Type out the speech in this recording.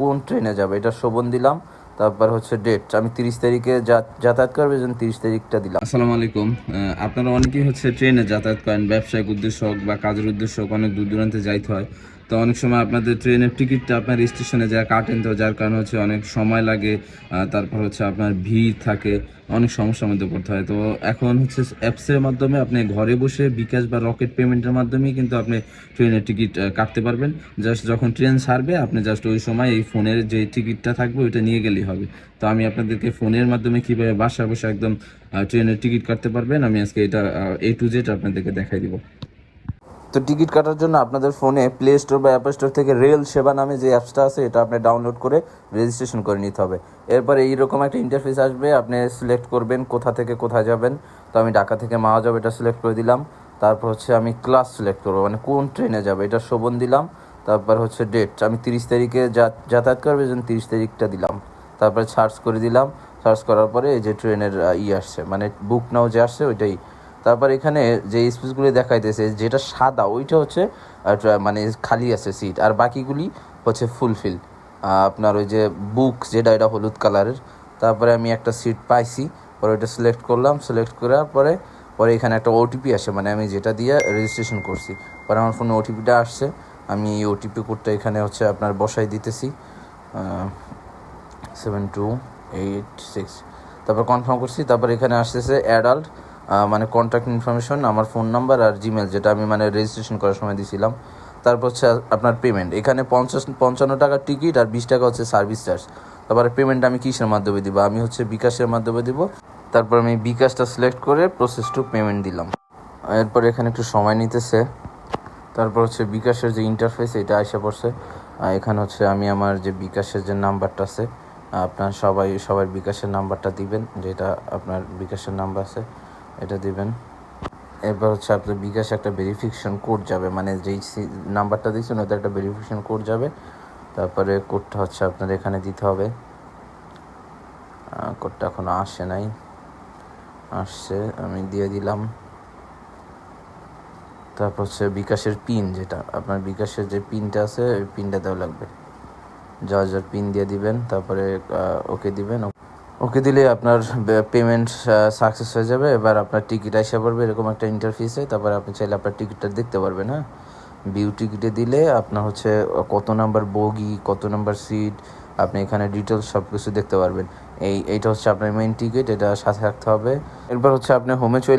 কোন ট্রেনে যাবে? এটা শোভন দিলাম। তারপর হচ্ছে ডেট আমি তিরিশ তারিখে যাতায়াত করবে যেন তিরিশ তারিখটা দিলাম। আসসালামু আলাইকুম। আপনারা অনেকেই হচ্ছে ট্রেনে যাতায়াত করেন, ব্যবসায়িক উদ্দেশ্য হোক বা কাজের উদ্দেশ্য হোক অনেক দূর দূরান্তে যাইতে হয়। তো অনেক সময় আপনাদের ট্রেনের টিকিটটা আপনার স্টেশনে যা কাটেন তো, যার কারণে হচ্ছে অনেক সময় লাগে তারপর হচ্ছে আপনার ভিড় থাকে, অনেক সমস্যার মধ্যে পড়তে হয়। তো এখন হচ্ছে অ্যাপসের মাধ্যমে আপনি ঘরে বসে বিকাশ বা রকেট পেমেন্টের মাধ্যমেই কিন্তু আপনি ট্রেনের টিকিট কাটতে পারবেন। জাস্ট যখন ট্রেন ছাড়বে, আপনি জাস্ট ওই সময় এই ফোনের যে টিকিটটা থাকবে, ওইটা নিয়ে গেলেই হবে। তো আমি আপনাদেরকে ফোনের মাধ্যমে কীভাবে বাসা বসে একদম ট্রেনের টিকিট কাটতে পারবেন, আমি আজকে এটা এ টু জেড আপনাদেরকে দেখাই দিব। তো টিকিট কাটার জন্য আপনাদের ফোনে প্লে স্টোর বা অ্যাপ স্টোর থেকে রেল সেবা নামে যে অ্যাপসটা আছে, এটা আপনি ডাউনলোড করে রেজিস্ট্রেশন করে নিতে হবে। এরপর এইরকম একটা ইন্টারফেস আসবে, আপনি সিলেক্ট করবেন কোথা থেকে কোথায় যাবেন। তো আমি ঢাকা থেকে মাওয়া যাব, এটা সিলেক্ট করে দিলাম। তারপর হচ্ছে আমি ক্লাস সিলেক্ট করব মানে কোন ট্রেনে যাবে, এটা শোভন দিলাম। তারপর হচ্ছে ডেট আমি তিরিশ তারিখে যাতায়াত করবে, যেন তিরিশ তারিখটা দিলাম। তারপরে সার্চ করে দিলাম। সার্চ করার পরে এই যে ট্রেনের ই আসছে মানে বুক নাও যে আসছে, ওইটাই তারপর এখানে যে স্পেসগুলি দেখাইতেছে, যেটা সাদা, ওইটা হচ্ছে মানে খালি আছে সিট আর বাকিগুলি হচ্ছে ফুলফিল আপনার ওই যে বুক যেটা এটা হলুদ কালারের তারপরে আমি একটা সিট পাইছি, পরে ওইটা সিলেক্ট করলাম সিলেক্ট করার পরে পরে এখানে একটা ওটিপি আসে মানে আমি যেটা দিয়ে রেজিস্ট্রেশন করছি। পরে আমার ফোনে ওটিপিটা আসছে, আমি এই ওটিপি কোডটা এখানে হচ্ছে আপনার বসাই দিতেছি। সেভেন টু এইট সিক্স তারপর কনফার্ম করছি, তারপর এখানে আসতেছে অ্যাডাল্ট মানে কন্ট্যাক্ট ইনফরমেশন আমার ফোন নাম্বার আর জিমেল যেটা আমি মানে রেজিস্ট্রেশন করার সময় দিয়েছিলাম তারপর হচ্ছে আপনার পেমেন্ট এখানে পঞ্চাশ, পঞ্চান্ন টাকার টিকিট আর বিশ টাকা হচ্ছে সার্ভিস চার্জ তারপরে পেমেন্ট আমি কিসের মাধ্যমে দিব? আমি হচ্ছে বিকাশের মাধ্যমে দিব। তারপর আমি বিকাশটা সিলেক্ট করে প্রসেস টু পেমেন্ট দিলাম। এরপর এখানে একটু সময় নিতেছে। তারপর হচ্ছে বিকাশের যে ইন্টারফেস এটা আসে পড়ছে। এখানে হচ্ছে আমি আমার যে বিকাশের যে নাম্বারটা আছে আপনার সবাই, সবার বিকাশের নাম্বারটা দিবেন, যেটা আপনার বিকাশের নাম্বার আছে। এটা দিবেন। এরপর হচ্ছে আপনার বিকাশ একটা ভেরিফিকেশন কোড যাবে মানে যেই নাম্বারটা দিচ্ছেন ওটা একটা ভেরিফিকেশন কোড যাবে। তারপরে কোডটা হচ্ছে আপনার এখানে দিতে হবে। কোডটা এখনও আসে নাই। আসছে, আমি দিয়ে দিলাম। তারপর হচ্ছে বিকাশের পিন যেটা, আপনার বিকাশের যে পিনটা আছে, ওই পিনটা দেওয়া লাগবে। যার যার পিন দিয়ে দিবেন, তারপরে ওকে দিবেন ওকে দিলে আপনার পেমেন্ট সাকসেস হয়ে যাবে। এবার আপনার টিকিট আসে পড়বে, এরকম একটা ইন্টারফিসে তারপরে আপনি চাইলে আপনার টিকিটটা দেখতে পারবেন হ্যাঁ? ভিউ টিকিটে দিলে আপনার হচ্ছে কত নাম্বার বগি, কত নাম্বার সিট আপনি এখানে ডিটেলস সব কিছু দেখতে পারবেন। এই, এইটা হচ্ছে আপনার মেইন টিকিট এটা সাথে রাখতে হবে। এরপর হচ্ছে আপনি হোমে চলে